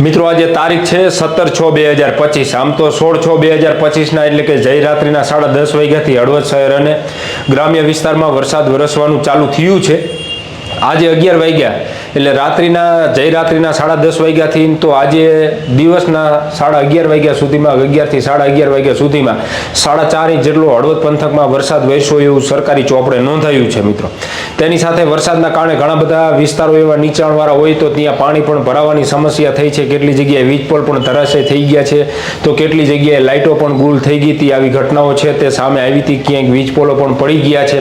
મિત્રો, આજે તારીખ છે સત્તર છ બે હજાર પચીસ. આમ તો સોળ છ બે હજાર પચીસના, એટલે કે જય રાત્રિના સાડા દસ વાગ્યાથી હળવદ શહેર અને ગ્રામ્ય વિસ્તારમાં વરસાદ વરસવાનું ચાલુ થયું છે. આજે અગિયાર વાગ્યા, એટલે રાત્રિના, જય રાત્રિના સાડા દસ વાગ્યાથી તો આજે દિવસના સાડા અગિયાર વાગ્યા સુધીમાં, અગિયારથી સાડા અગિયાર વાગ્યા સુધીમાં, સાડા ચાર ઇંચ જેટલો હળવદ પંથકમાં વરસાદ વરસ્યો એવું સરકારી ચોપડે નોંધાયું છે મિત્રો. તેની સાથે વરસાદના કારણે ઘણા બધા વિસ્તારો એવા નીચાણવાળા હોય તો ત્યાં પાણી પણ ભરાવાની સમસ્યા થઈ છે. કેટલી જગ્યાએ વીજ પોલ પણ ધરાશય થઈ ગયા છે. તો કેટલી જગ્યાએ લાઇટો પણ ગુલ થઈ ગઈ હતી. આવી ઘટનાઓ છે તે સામે આવી હતી. ક્યાંક વીજ પોલો પણ પડી ગયા છે.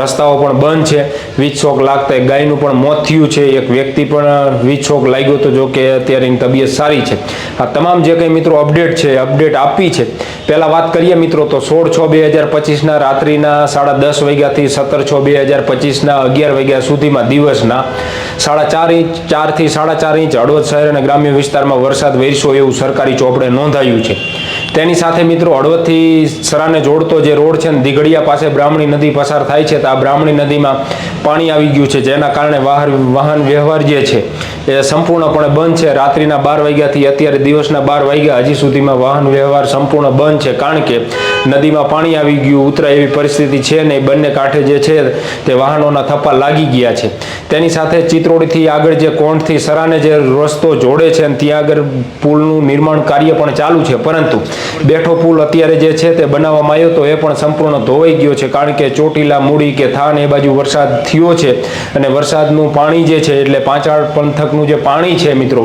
રસ્તાઓ પણ બંધ છે. વીજ શોક લાગતા એક ગાયનું પણ મોત થયું છે. એક વ્યક્તિ પણ વિછોક લાગ્યો હતો જો કે અત્યારે એની તબિયત સારી છે. આ તમામ જે કંઈ મિત્રો અપડેટ છે, અપડેટ આપી છે, પહેલાં વાત કરીએ મિત્રો તો સોળ છ બે હજાર પચીસના રાત્રિના સાડા દસ વાગ્યાથી સત્તર છ બે હજાર પચીસના અગિયાર વાગ્યા સુધીમાં દિવસના સાડા ચાર ઇંચ, ચારથી સાડા ચાર ઇંચ હળવદ શહેર અને ગ્રામ્ય વિસ્તારમાં વરસાદ વરસ્યો એવું સરકારી ચોપડે નોંધાયું છે. તેની સાથે મિત્રો હળવદથી સરાને જોડતો જે રોડ છે ને, દીઘડિયા પાસે બ્રાહ્મણી નદી પસાર થાય છે તો આ બ્રાહ્મણી નદીમાં પાણી આવી ગયું છે. જેના કારણે વાહન વાહન વ્યવહાર જે છે, એ સંપૂર્ણપણે બંધ છે. રાત્રિના બાર વાગ્યાથી અત્યારે દિવસના બાર વાગ્યા હજી સુધીમાં વાહન વ્યવહાર સંપૂર્ણ બંધ છે, કારણ કે નદીમાં પાણી આવી ગયું ઉતરાય એવી પરિસ્થિતિ છે નહીં. બંને કાંઠે જે છે, તે વાહનોના થપ્પા લાગી ગયા છે. તેની સાથે ચિત્રોડીથી આગળ જે કોણથી સરાને જે રસ્તો જોડે છે અને ત્યાં આગળ પુલનું નિર્માણ કાર્ય પણ ચાલુ છે. પરંતુ બેઠો પુલ અત્યારે જે છે તે બનાવવામાં આવ્યો તો એ પણ સંપૂર્ણ ધોવાઈ ગયો છે. કારણ કે ચોટીલા, મૂડી કે થાન એ બાજુ વરસાદ થયો છે અને વરસાદનું પાણી જે છે એટલે પાંચાળ પંથકનું જે પાણી છે મિત્રો,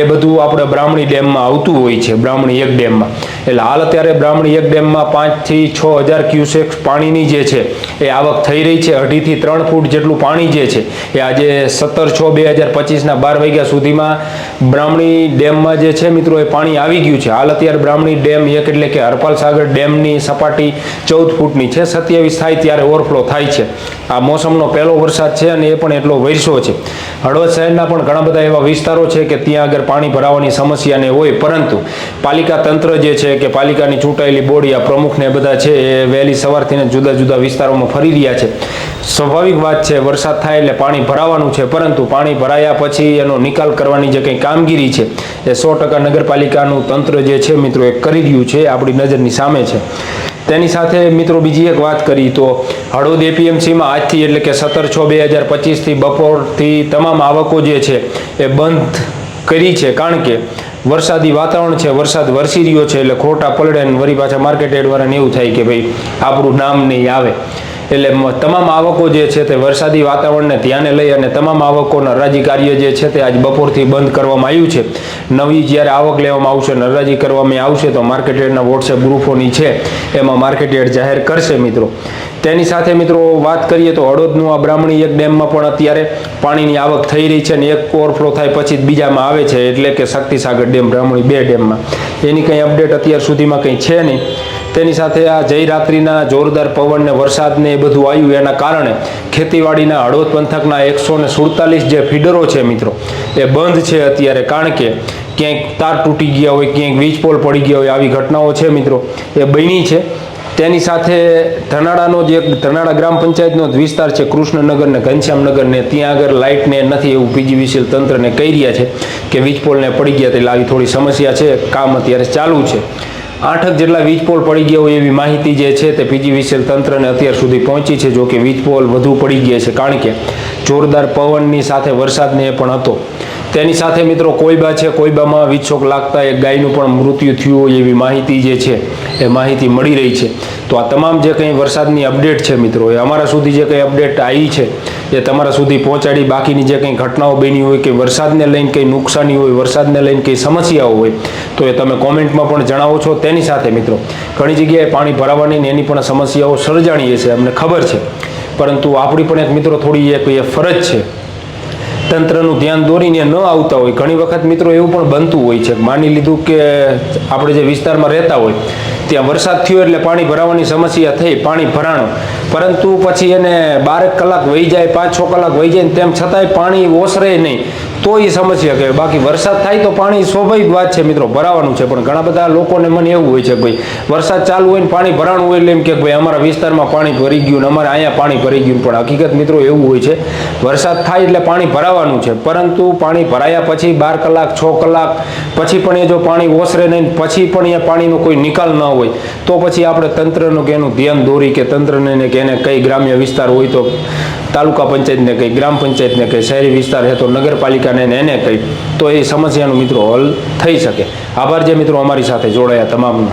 એ બધું આપણે બ્રાહ્મણી ડેમમાં આવતું હોય છે, બ્રાહ્મણી એક ડેમમાં. એટલે હાલ અત્યારે બ્રાહ્મણી એક ડેમમાં પાંચથી છ હજાર ક્યુસેક પાણીની જે છે એ આવક થઈ રહી છે. અઢીથી ત્રણ ફૂટ જેટલું પાણી જે છે આજે સત્તર છ બે હજાર પચીસના બાર વાગ્યા સુધીમાં બ્રાહ્મણી ડેમમાં જે છે મિત્રો એ પાણી આવી ગયું છે. હાલ અત્યારે બ્રાહ્મણી ડેમ એક એટલે કે હરપાલ સાગર ડેમની સપાટી ચૌદ ફૂટની છે. સત્યાવીસ થાય ત્યારે ઓવરફ્લો થાય છે. આ મોસમનો પહેલો વરસાદ છે અને એ પણ એટલો વરસ્યો છે. હળવદ શહેરના પણ ઘણા બધા એવા વિસ્તારો છે કે ત્યાં આગળ પાણી ભરાવાની સમસ્યાને હોય પરંતુ પાલિકા તંત્ર જે છે કે પાલિકાની ચૂંટાયેલી બોડી આ પ્રમુખને બધા છે એ વહેલી સવારથી જુદા જુદા વિસ્તારોમાં ફરી રહ્યા છે. સ્વાભાવિક વાત છે વરસાદ થાય એટલે પાણી ભરાવાનું છે, પરંતુ પાણી ભરાયા પછી એનો નિકાલ કરવાની જે કંઈ કામગીરી છે, એ સો ટકા નગરપાલિકાનું તંત્ર જે છે મિત્રો, એ કરી રહ્યું છે આપણી નજરની સામે છે. તેની સાથે મિત્રો બીજી એક વાત કરી, તો હળવદ એપીએમસીમાં આજથી એટલે કે સત્તર છ બે હજાર પચીસથી બપોરથી તમામ આવકો જે છે, એ બંધ કરી છે. કારણ કે વરસાદી વાતાવરણ છે, વરસાદ વરસી રહ્યો છે, એટલે ખોટા પલડે વળી પાછા માર્કેટ એડવાળાને એવું થાય કે ભાઈ આપણું નામ નહીં આવે. એટલે તમામ આવકો જે છે તે વરસાદી વાતાવરણને ધ્યાને લઈ અને તમામ આવકોના હરાજી કાર્ય જે છે તે આજ બપોરથી બંધ કરવામાં આવ્યું છે. નવી જ્યારે આવક લેવામાં આવશે અને કરવામાં આવશે, તો માર્કેટ યાર્ડના વોટ્સએપ ગ્રુપોની છે, એમાં માર્કેટ યાર્ડ જાહેર કરશે મિત્રો. તેની સાથે મિત્રો વાત કરીએ તો હળોદનું આ બ્રાહ્મણી એક ડેમમાં પણ અત્યારે પાણીની આવક થઈ રહી છે અને એક ઓવરફ્લો થાય પછી બીજામાં આવે છે, એટલે કે શક્તિસાગર ડેમ, બ્રાહ્મણી બે ડેમમાં. એની કંઈ અપડેટ અત્યાર સુધીમાં કંઈ છે નહીં. તેની સાથે આ જયરાત્રિના જોરદાર પવન ને વરસાદ ને એ બધું આવ્યું. એના કારણે ખેતીવાડીના હળવદ પંથકના એકસો ને સુડતાલીસ જે ફીડરો છે મિત્રો, એ બંધ છે અત્યારે. કારણ કે ક્યાંક તાર તૂટી ગયા હોય, ક્યાંક વીજ પોલ પડી ગયા હોય, આવી ઘટનાઓ છે મિત્રો, એ બની છે. તેની સાથે ધનાડાનો જે ધનાડા ગ્રામ પંચાયતનો વિસ્તાર છે, કૃષ્ણનગર ને ઘનશ્યામનગર ને, ત્યાં આગળ લાઇટ ને નથી એવું પીજીવીસીએલ તંત્રને કહી રહ્યા છે કે વીજ પોલને પડી ગયા એટલે આવી થોડી સમસ્યા છે. કામ અત્યારે ચાલુ છે. આઠક જેટલા વીજ પોલ પડી ગયા હોય એવી માહિતી જે છે તે પીજીવીસીએલ તંત્રને અત્યાર સુધી પહોંચી છે જો કે વીજ પોલ વધુ પડી ગયા છે, કારણ કે જોરદાર પવનની સાથે વરસાદને એ પણ હતો. તેની સાથે મિત્રો કોઈબા છે કોઈબામાં વીજશોક લાગતા એક ગાયનું પણ મૃત્યુ થયું હોય એવી માહિતી જે છે, એ માહિતી મળી રહી છે. તો આ તમામ જે કંઈ વરસાદની અપડેટ છે મિત્રો, એ અમારા સુધી જે કંઈ અપડેટ આવી છે એ તમારા સુધી પહોંચાડી, બાકીની જે કંઈ ઘટનાઓ બની હોય, કે વરસાદને લઈને કંઈ નુકસાની હોય, વરસાદને લઈને કંઈ સમસ્યાઓ હોય, તો એ તમે કોમેન્ટમાં પણ જણાવો છો. તેની સાથે મિત્રો, ઘણી જગ્યાએ પાણી ભરાવાની ને એની પણ સમસ્યાઓ સર્જાણીએ છે અમને ખબર છે. પરંતુ આપણી પણ એક મિત્રો થોડી એક એ ફરજ છે. તંત્રનું ધ્યાન દોરીને ન આવતા હોય. ઘણી વખત મિત્રો એવું પણ બનતું હોય છે. માની લીધું કે આપણે જે વિસ્તારમાં રહેતા હોય, ત્યાં વરસાદ થયો એટલે પાણી ભરાવાની સમસ્યા થઈ, પાણી ભરાણું. પરંતુ પછી એને બારેક કલાક વહી જાય, પાંચ છ કલાક વહી જાય તેમ છતાંય પાણી ઓસરે નહીં. તો એ સમસ્યા કહેવાય. બાકી વરસાદ થાય તો પાણી સ્વાભાવિક વાત છે મિત્રો, ભરાવાનું છે. પણ ઘણા બધા લોકોને મને એવું હોય છે ભાઈ, વરસાદ ચાલુ હોય ને પાણી ભરાણું હોય એટલે એમ કે ભાઈ, અમારા વિસ્તારમાં પાણી ભરી ગયું ને અમારે અહીંયા પાણી ભરી ગયું. પણ હકીકત મિત્રો એવું હોય છે, વરસાદ થાય એટલે પાણી ભરાવાનું છે. પરંતુ પાણી ભરાયા પછી બાર કલાક, છ કલાક, પછી પણ એ જો પાણી ઓસરે નહીં પછી પણ એ પાણીનો કોઈ નિકાલ ન હોય, તો પછી આપણે તંત્રનું કે એનું ધ્યાન દોરી કે તંત્રને કે એને કઈ ગ્રામ્ય વિસ્તાર હોય તો તાલુકા પંચાયતને કહી, ગ્રામ પંચાયતને કહી, શહેરી વિસ્તાર છે તો નગરપાલિકાને એને કહી. તો એ સમસ્યાનું મિત્રો હલ થઈ શકે. આભાર જે મિત્રો અમારી સાથે જોડાયા તમામનો.